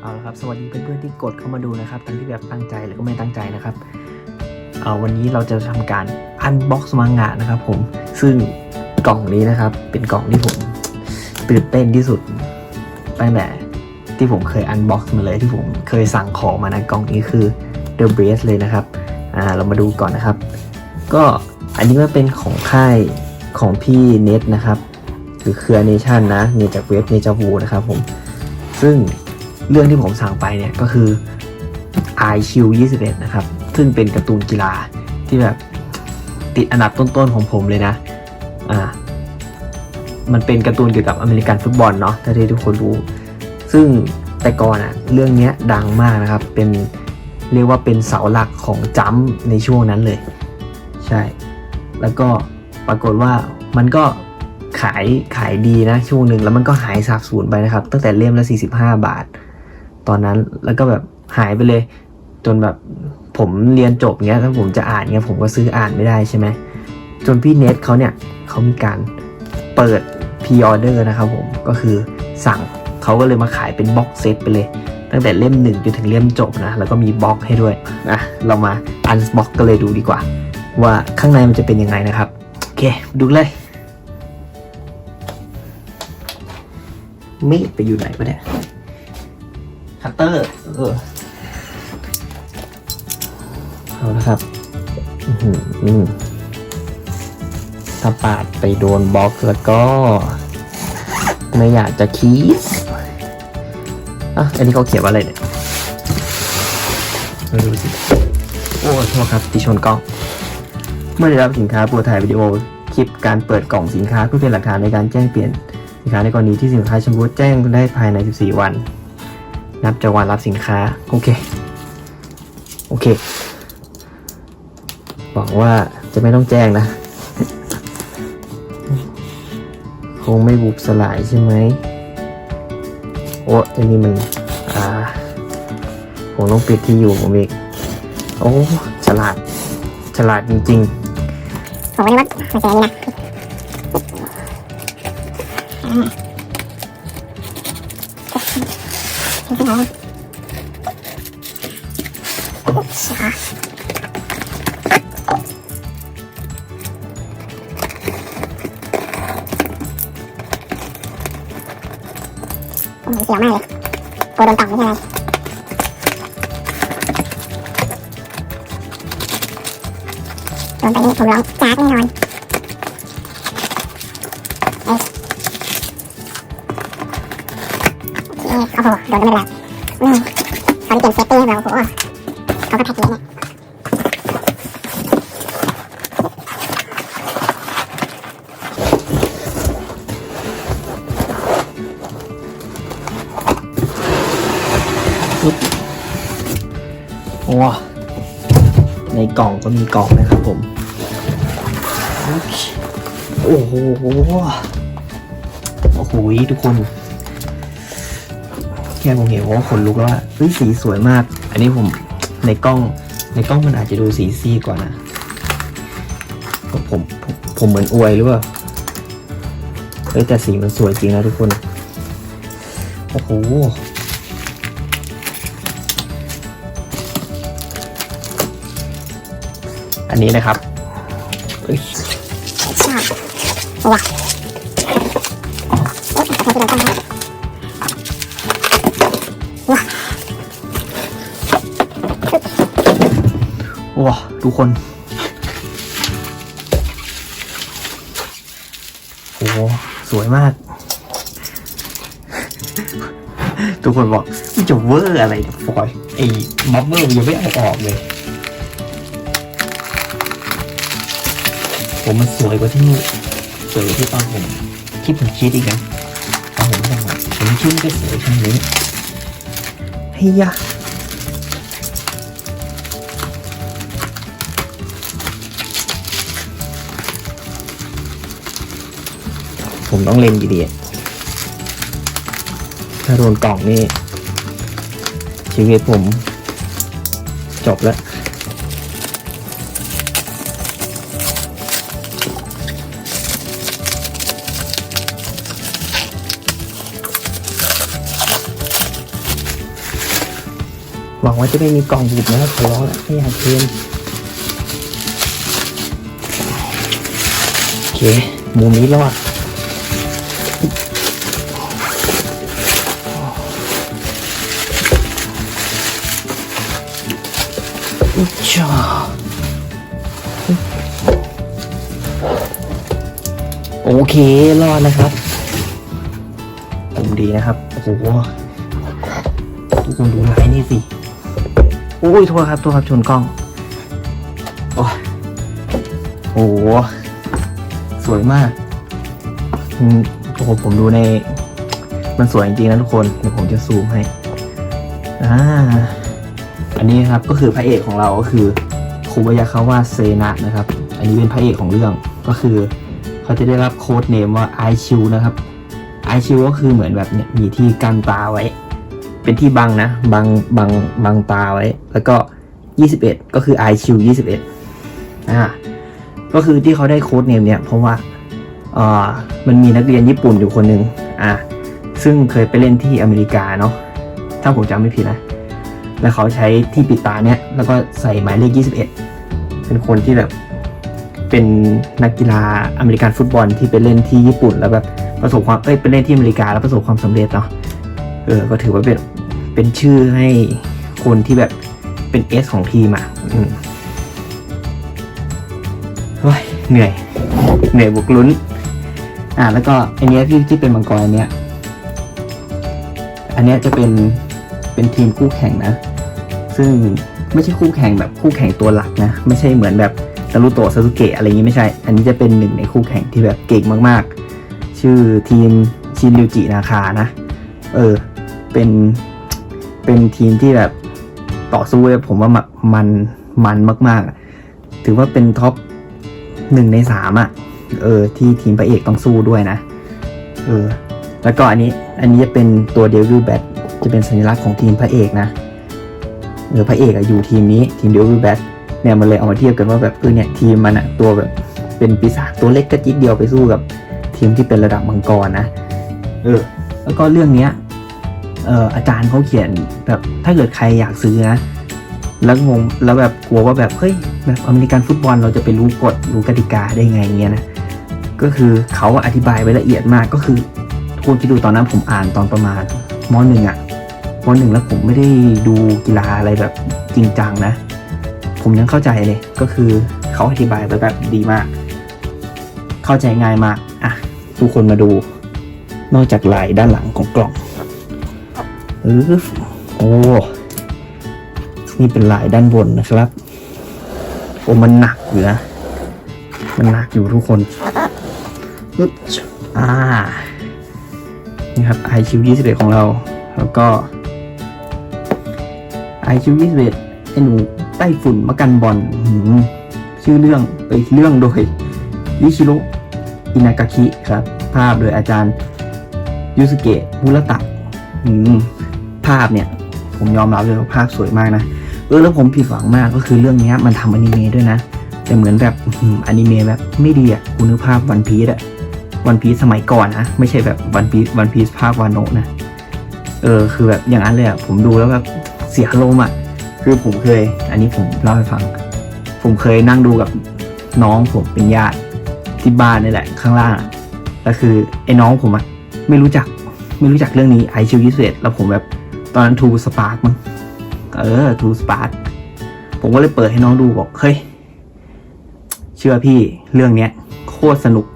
เอาละครับ สวัสดีเพื่อนๆที่กดเข้ามาดูนะครับทั้งที่แบบตั้งใจหรือก็ไม่ตั้งใจนะครับ เอาวันนี้เราจะทำการอันบ็อกซ์มังงะนะครับผม ซึ่งกล่องนี้นะครับ เป็นกล่องที่ผมตื่นเต้นที่สุดตั้งแต่ที่ผมเคยอันบ็อกซ์มาเลยที่ผมเคยสั่งของมานะกล่องนี้คือ The b r a c e เลยนะครับ อ่า เรามาดูก่อนนะครับ ก็อันนี้ก็เป็นของค่ายของพี่เน็ตนะครับหรือเครือเนชั่นนะเนจากเว็บเนจาวูนะครับผม ซึ่ง เรื่องที่ผมสั่งไปเนี่ยก็คือ IQ 21นะครับ ซึ่งเป็นการ์ตูนกีฬาที่แบบติดอันดับต้นๆของผมเลยนะ อ่า มันเป็นการ์ตูนเกี่ยวกับอเมริกันฟุตบอลเนาะถ้าที่ทุกคนรู้ ซึ่งแต่ก่อนอะเรื่องนี้ดังมากนะครับ เป็นเรียกว่าเป็นเสาหลักของจัมในช่วงนั้นเลย ใช่ แล้วก็ปรากฏว่ามันก็ขายขายดีนะช่วงหนึ่งแล้วมันก็หายสาบสูญไปนะครับ ตั้งแต่เล่มละ 45 บาท ตอนนั้น แล้วก็แบบหายไปเลย จนแบบผมเรียนจบเงี้ยถ้าผมจะอ่านเงี้ยผมก็ซื้ออ่านไม่ได้ใช่ไหมจนพี่เน็ตเขาเนี่ยเขามีการเปิดพ r ออเดอร์นะครับผมก็คือสั่งเขาก็เลยมาขายเป็นบ็อกเซตไปเลย ตั้งแต่เล่มหนึ่งจนถึงเล่มจบนะแล้วก็มีบล็อกให้ด้วยนะเรามาอันบ็อกกันเลยดูดีกว่า ว่าข้างในมันจะเป็นยังไงนะครับโอเคดูเลยมีดไปอยู่ไหนวะเนี่ย คัตเตอร์เออเอาละครับอืมถ้าปาดไปโดนบล็อกแล้วก็ ไม่อยากจะคีสอะ อันนี้เขาเขียนว่าอะไรเนี่ยมาดูสิ โอ้โทษครับที่ชนกล้อง เมื่อได้รับสินค้าปรดถ่ายวิดีโอ คลิปการเปิดกล่องสินค้าเพื่อเป็นหลักฐานในการแจ้งเปลี่ยนสินค้าในกรณีที่สินค้าชำรุดแจ้งได้ภายใน 14 วัน นับจากวันรับสินค้า โอเค โอเคหวังว่าจะไม่ต้องแจ้งนะ คงไม่บุบสลายใช่ไหมโอ้อันนี้มัน อ่าผมต้องปิดที่อยู่ผมอีก โอ้ฉลาด ฉลาดจริงผมก็นึกว่ามันจะอย่างนี้นะผมเสียวมากเลยกลัวโดนต่อมไม่ใช่อะไรโดนไปนี่ผมร้องจากแน่นอนโอ้โหโดนกันไปแล้ว อืมตอนเก็บเซฟตี้ให้เราโอ้โหเขาก็แพ็คเยอะเนี่ยๆโอ้ในกล่องก็มีกล่องนะครับผม โอ้โห โอ้โห ทุกคน ค่ผมเห็นผมก็ขนลุกแล้วว่าเฮ้ยสีสวยมาก อันนี้ผมในกล้องในกล้องมันอาจจะดูสีซีกว่านะผมผมผมเหมือนอวยหรือเปล่าเฮ้ยแต่สีมันสวยจริงนะทุกคน โอ้โหอันนี้นะครับเอ้ยชอบว้า ว้าทุกคน โอ้สวยมาก ทุกคนบอกมันจะเวอร์อะไรเนี่ยฟอยไอ้บับเบิ้ลยังไม่เอาออกเลย ผมมันสวยกว่าที่สวยกว่าที่ตอนผมคิดผมคิดอีกนะตอนผมทำผมคิดไม่ได้สวยเท่านี้เฮีย ผมต้องเล่นดีๆถ้าโดนกล่องนี่ ชีวิตผม จบแล้ว หวังว่าจะไม่มีกล่องบุบนะครับขอร้องละไม่อยากเกมโอเคมุมนี้รอด จ้าโอเค รอดนะครับผมดีนะครับ โอ้โหทุกคนดูลายนี่สิโอ้ยโทษครับโทษครับชนกล้อง โอ้โห สวยมากโอ้โหผมดูใน มันสวยจริงๆนะทุกคน เดี๋ยวผมจะซูมให้ อ่า อันนี้ครับก็คือพระเอกของเราก็คือคูบายาคาวะเซนะนะครับ อันนี้เป็นพระเอกของเรื่องก็คือ เขาจะได้รับโค้ดเนมว่าไอชิวนะครับไอชิวก็คือเหมือนแบบเนี่ยมีที่กันตาไว้ เป็นที่บังนะบังบังบังตาไว้ แล้วก็ 21 ก็คือ i q 21อ่าก็คือที่เขาได้โค้ดเนมเนี่ยเพราะว่าอ่ามันมีนักเรียนญี่ปุ่นอยู่คนหนึ่งอ่าซึ่งเคยไปเล่นที่อเมริกาเนาะถ้าผมจำไม่ผิดนะ แล้วเขาใช้ที่ปิดตาเนี่ยแล้วก็ใส่หมายเลข 21 เป็นคนที่แบบเป็นนักกีฬาอเมริกันฟุตบอลที่ไปเล่นที่ญี่ปุ่นแล้วแบบประสบความเอ้ยไปเล่นที่อเมริกาแล้วประสบความสำเร็จเนาะเออก็ถือว่าเป็นเป็นชื่อให้คนที่แบบเป็นเอสของทีมอะอืมโอ้ยเหนื่อย เหนื่อยบวกลุ้น อ่าแล้วก็อันเนี้ยที่ที่เป็นมังกรอันเนี้ยอันเนี้ยจะเป็นเป็นทีมคู่แข่งนะ ซึ่งไม่ใช่คู่แข่งแบบคู่แข่งตัวหลักนะ ไม่ใช่เหมือนแบบนารุโตะซาสึเกะอะไรอย่างงี้ไม่ใช่ อันนี้จะเป็นหนึ่งในคู่แข่งที่แบบเก่งมากๆ ชื่อทีมชินริวจินาคานะ เออ เป็น เป็นทีมที่แบบต่อสู้ผมว่ามัน มันมาก ๆ ถือว่าเป็นท็อปหนึ่งในสามอะ เออ ที่ทีมพระเอกต้องสู้ด้วยนะ เออ แล้วก็อันนี้ อันนี้จะเป็นตัวเดวิลแบทจะเป็นสัญลักษณ์ของทีมพระเอกนะ เออพระเอกอะอยู่ทีมนี้ทีมเดวิลแบทเนี่ยมันเลยเอามาเทียบกันว่าแบบเออเนี่ยทีมมันอะตัวแบบเป็นปีศาจตัวเล็กกระจิตเดียวไปสู้กับ ทีมที่เป็นระดับมังกรนะเออแล้วก็เรื่องเนี้ยเอ่ออาจารย์เขาเขียนแบบถ้าเกิดใครอยากซื้อนะแล้วงงแล้วแบบกลัวว่าแบบเฮ้ยแบบอเมริกันฟุตบอลเราจะไปรู้กฎรู้กติกาได้ไงเงี้ยนะก็คือเขาอธิบายไว้ละเอียดมากก็คือทุกคนที่ดูตอนนั้นผมอ่านตอนประมาณมหนึ่งอะ มหนึ่งแล้วผมไม่ได้ดูกีฬาอะไรแบบจริงจังนะ ผมยังเข้าใจเลยก็คือเขาอธิบายไปแบบดีมาก เข้าใจง่ายมากอะทุกคนมาดู นอกจากลายด้านหลังของกล่องออโอ้นี่เป็นลายด้านบนนะครับโอ้มันหนักอยู่นะมันหนักอยู่ทุกคนอึ๊บอ่านี่ครับ IQ 21 ของเรา แล้วก็ IQ 21ไอ้หนูใต้ฝุ่นมากันบอลชื่อเรื่องเอ้ยเรื่องโดยริชิโรอินากาคิครับ ภาพโดยอาจารย์ยูสุเกะมุระตะภาพเนี่ย ผมยอมรับเลยว่าภาพสวยมากนะ เออแล้วผมผิดหวังมากก็คือเรื่องนี้มันทำอนิเมะด้วยนะ แต่เหมือนแบบอนิเมะแบบไม่ดีอะคุณนึกภาพวันพีซอะวันพีซสมัยก่อนนะ ไม่ใช่แบบวันพีซวันพีซภาพวานโนะนะ เออคือแบบอย่างนั้นเลยอะผมดูแล้วแบบ เสียอารมณ์อะ คือผมเคย อันนี้ผมเล่าให้ฟัง ผมเคยนั่งดูกับน้องผมเป็นญาติที่บ้านนี่แหละ ข้างล่างอะแล้วคือไอ้น้องผมอะไม่รู้จักไม่รู้จักเรื่องนี้ไอชิวยิสเวตแล้วผมแบบตอนนั้นทูสปาร์กมั้งเออทูสปาร์กผมก็เลยเปิดให้น้องดูบอกเฮ้ยเชื่อพี่เรื่องเนี้ย โคตรสนุก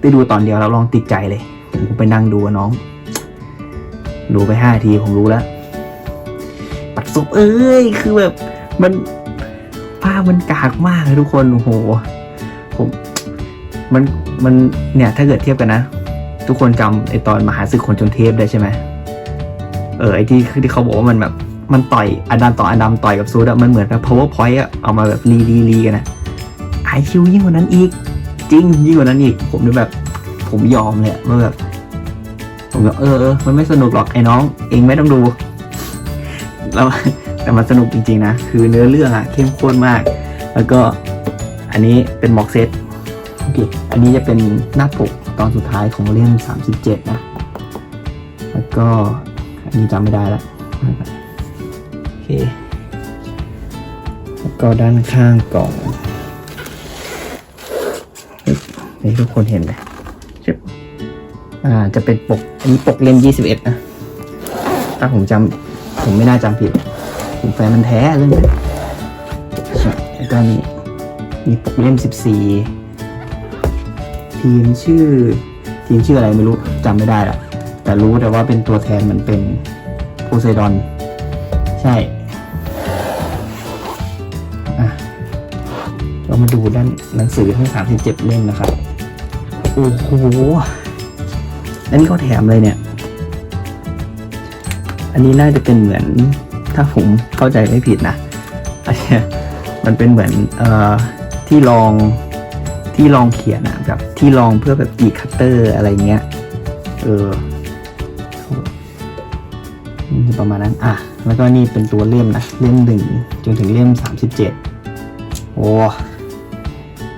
ได้ดูตอนเดียวแล้วลองติดใจเลย ผมก็ไปนั่งดูกับน้อง ดูไปห้าทีผมรู้แล้ว ปัดซุปเอ้ย คือแบบ มันภาพมันกากมากเลยทุกคน โอ้โห ผม มัน มัน เนี่ย ถ้าเกิดเทียบกันนะ ทุกคนจำไอตอนมหาศึกคนจนเทพได้ใช่ไหม เออ ไอที่คือที่เขาบอกว่ามันแบบ มันต่อยอดัมต่ออดัมต่อยกับซูดอะมันเหมือนแบบ powerpoint อะเอามาแบบรีรีรีกันนะไอคิวยิ่งกว่านั้นอีก จริงยิ่งกว่านั้นอีก ผมนี่แบบ ผมยอมเลยอะว่าแบบผมแบบเออเออ มันไม่สนุกหรอกไอ้น้อง เองไม่ต้องดู แล้วแต่มันสนุกจริงๆนะ คือเนื้อเรื่องอะเข้มข้นมาก แล้วก็อันนี้เป็นบ็อกเซตโอเค อันนี้จะเป็นหน้าปกตอนสุดท้ายของเล่ม 37 นะ แล้วก็อันนี้จำไม่ได้ล้วโอเค แล้วก็ด้านข้างกล่องนี่ทุกคนเห็นไหมชึบอ่า จะเป็นปก อันนี้ปกเล่มยี่สิบเอ็ดนะ ถ้าผมจำ ผมไม่น่าจำผิดผมแฟนมันแท้เรื่องนี้แล้วก็มีมีปกเล่มสิบสี่ทีมชื่อ ทีมชื่ออะไรไม่รู้จำไม่ได้ละแต่รู้แต่ว่าเป็นตัวแทนมันเป็นโพไซดอน ใช่อะเรามาดูด้านหนังสือทั้งสามสิบเจ็ดเล่มนะครับ โอ้โห อันนี้เขาแถมเลยเนี่ย อันนี้น่าจะเป็นเหมือนถ้าผมเข้าใจไม่ผิดนะอันนี้มันเป็นเหมือนเอ่อที่รองที่รองเขียนอะแบบที่รองเพื่อแบบกีคัตเตอร์อะไรเงี้ยเออประมาณนั้นอะแล้วก็นี่เป็นตัวเล่มนะเล่มหนึ่งจนถึงเล่มสามสิบเจ็ดโอ้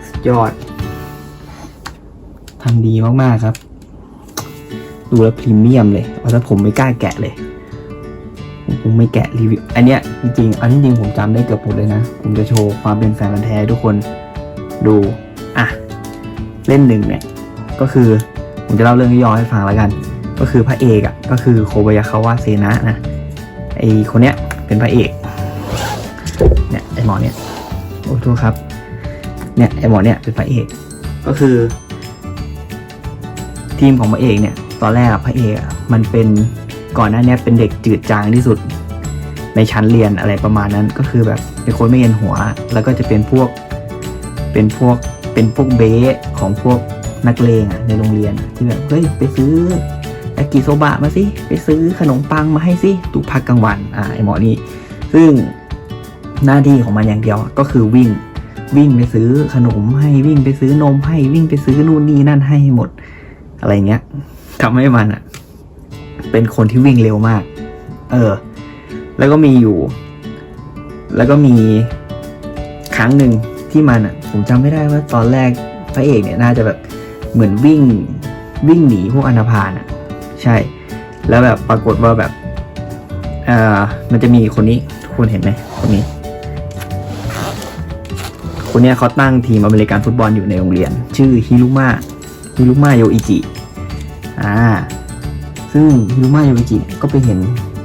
สยอดทำดีมากๆครับ ดูแล้วพรีเมียมเลยเอาถ้าผมไม่กล้าแกะเลย ผมไม่แกะรีวิว อันเนี้ยจริงๆอันที่จริงผมจำได้เกือบหมดเลยนะ ผมจะโชว์ความเป็นแฟนพันธ์แท้ทุกคนดู อะ เล่นหนึ่งเนี่ย ก็คือผมจะเล่าเรื่องย่อให้ฟังแล้วกัน ก็คือพระเอกอะ ก็คือโคบายาคาวะเซนะนะ ไอคนเนี้ยเป็นพระเอก เนี่ย ไอหมอเนี่ย โอ้โทษครับ เนี่ย ไอหมอเนี่ยเป็นพระเอก ก็คือ ทีมของพระเอกเนี่ย ตอนแรกพระเอกมันเป็นก่อนหน้านี้เป็นเด็กจืดจางที่สุด ในชั้นเรียนอะไรประมาณนั้นก็คือแบบเป็นคนไม่เย็นหัว แล้วก็จะเป็นพวกเป็นพวกเป็นพวกเบ๊ของพวกนักเลงอะในโรงเรียนที่แบบเฮ้ยไปซื้อยากิโซบะมาสิไปซื้อขนมปังมาให้สิทุกพักกลางวันอ่าไอหมอนี่ซึ่งหน้าที่ของมันอย่างเดียวก็คือวิ่งวิ่งไปซื้อขนมให้วิ่งไปซื้อนมให้วิ่งไปซื้อนู่นนี่นั่นให้หมด อะไรเงี้ยทำให้มันอะ เป็นคนที่วิ่งเร็วมาก เออ แล้วก็มีอยู่ แล้วก็มีครั้งหนึ่งที่มันอะผมจำไม่ได้ว่าตอนแรกพระเอกเนี่ยน่าจะแบบเหมือนวิ่งวิ่งหนีพวกอนาพานอะ ใช่ แล้วแบบปรากฏว่าแบบเอ่อมันจะมีคนนี้ทุกคนเห็นไหมคนนี้ คนเนี้ยเขาตั้งทีมอเมริกันฟุตบอลอยู่ในโรงเรียน ชื่อฮิรุมะฮิรุมะโยอิจิ อ่า ซึ่งฮิรุมะโยอิจิเนี่ยก็ไปเห็น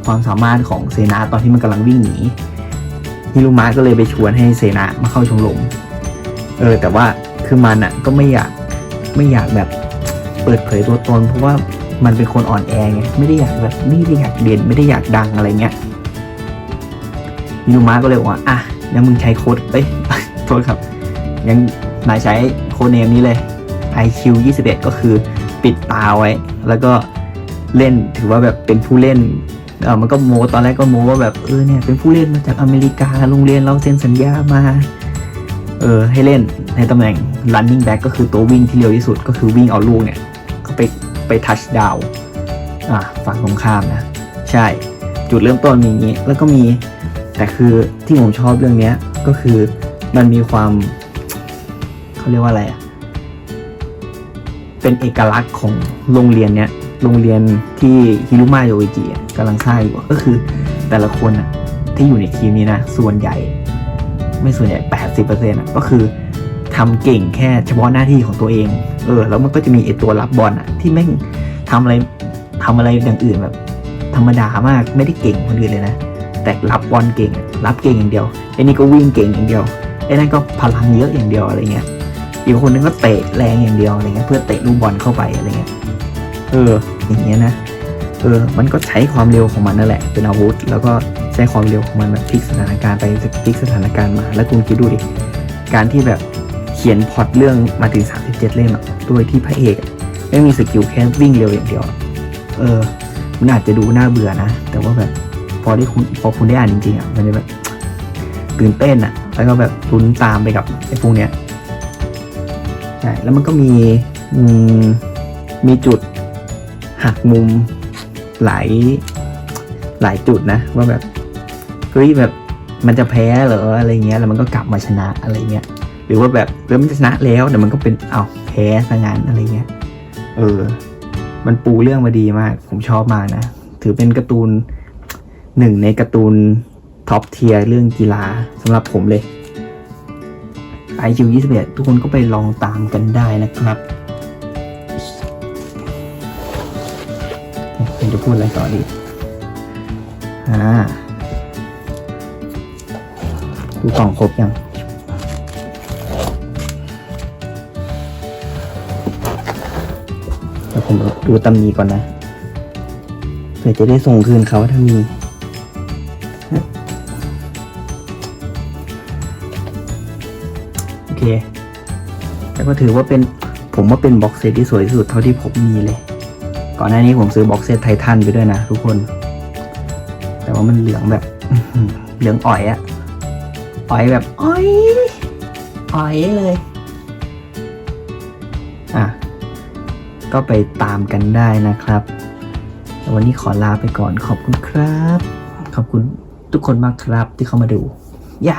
ความสามารถของเซนาตอนที่มันกำลังวิ่งหนีฮิรุมะก็เลยไปชวนให้เซนามาเข้าชมรมเออแต่ว่าคือมันอะก็ไม่อยากไม่อยากแบบเปิดเผยตัวตน เพราะว่ามันเป็นคนอ่อนแอไงไม่ได้อยากแบบไม่ได้อยากเด่นไม่ได้อยากดังอะไรเงี้ยฮิรุมะก็เลยบอกว่าอะงั้นมึงใช้โค้ดเอ้ยโทษครับยังนายใช้โค้ดเนมนี้เลย IQ 21 ก็คือปิดตาไว้ แล้วก็เล่นถือว่าแบบเป็นผู้เล่น มันก็โมตอนแรกก็โมว่าแบบเออเนี่ยเป็นผู้เล่นมาจากอเมริกาโรงเรียนเราเซ็นสัญญามา เออให้เล่นในตำแหน่ง running back ก็คือตัววิ่งที่เร็วที่สุดก็คือวิ่งเอาลูกเนี่ยก็ไปไปทัชดาวอ่าฝั่งตรงข้ามนะ ใช่จุดเริ่มต้นมีอย่างนี้แล้วก็มีแต่คือที่ผมชอบเรื่องเนี้ยก็คือมันมีความเขาเรียกว่าอะไรอะเป็นเอกลักษณ์ของโรงเรียนเนี้ย โรงเรียนที่ฮิรุมาโยอิจิกำลังสร้างอยู่ก็คือ แต่ละคนอะที่อยู่ในทีมนี้นะ ส่วนใหญ่ ไม่ส่วนใหญ่80%อร์เซ็นต์ก็คือทำเก่งแค่เฉพาะหน้าที่ของตัวเอง เออ แล้วมันก็จะมีไอตัวรับบอลอะที่แม่งทำอะไรทำอะไรอย่างอื่นแบบ ธรรมดามากไม่ได้เก่งคนอื่นเลยนะแต่รับบอลเก่ง รับเก่งอย่างเดียวไอ้นี่ก็วิ่งเก่งอย่างเดียวไอ้นั่นก็พลังเยอะอย่างเดียวอะไรเงี้ยอีกคนนึงก็เตะแรงอย่างเดียวอะไรเงี้ยเพื่อเตะลูกบอลเข้าไปอะไรเงี้ย เออ อย่างเงี้ยนะ เออ มันก็ใช้ความเร็วของมันนั่นแหละ เป็นอาวุธ แล้วก็ใช้ความเร็วของมันแบบพลิกสถานการณ์ไปพลิกสถานการณ์มา แล้วคุณคิดดูดิ การที่แบบเขียนพอตเรื่องมาถึง 37 เล่มอะโดยที่พระเอก ไม่มีสกิลแค่วิ่งเร็วอย่างเดียว เออ มันอาจจะดูน่าเบื่อนะ แต่ว่าแบบพอได้คุณพอคุณได้อ่านจริงๆอะมันจะแบบตื่นเต้นอะแล้วก็แบบลุ้นตามไปกับไอ้พวกเนี้ยใช่แล้วมันก็มีมีจุด หักมุมหลายหลายจุดนะ ว่าแบบเฮ้ยแบบมันจะแพ้เหรออะไรเงี้ยแล้วมันก็กลับมาชนะอะไรเงี้ยหรือว่าแบบเริ่มจะชนะแล้วแต่มันก็เป็นเอาวแพ้ซะงั้นอะไรเงี้ยเออ มันปูเรื่องมาดีมาก ผมชอบมากนะ ถือเป็นการ์ตูนหนึ่งในการ์ตูนท็อปเทียร์เรื่องกีฬาสำหรับผมเลย iQ 21ทุกคนก็ไปลองตามกันได้นะครับ พูดอะไรต่อดีอ่าดูกล่องครบยังเดี๋ยวผมดูตำหนีก่อนนะเผื่อจะได้ส่งคืนเขาถ้ามีโอเคแต่ก็ถือว่าเป็นผมว่าเป็นบ็อกเซตที่สวยที่สุดเท่าที่ผมมีเลย ก่อนหน้านี้ผมซื้อบ็อกเซตไททันไปด้วยนะทุกคน แต่ว่ามันเหลืองแบบเหลืองอ่อยอะอ่อยแบบอ่อยอ่อยเลย อะ ก็ไปตามกันได้นะครับวันนี้ขอลาไปก่อนขอบคุณครับ ขอบคุณทุกคนมากครับที่เข้ามาดูย่า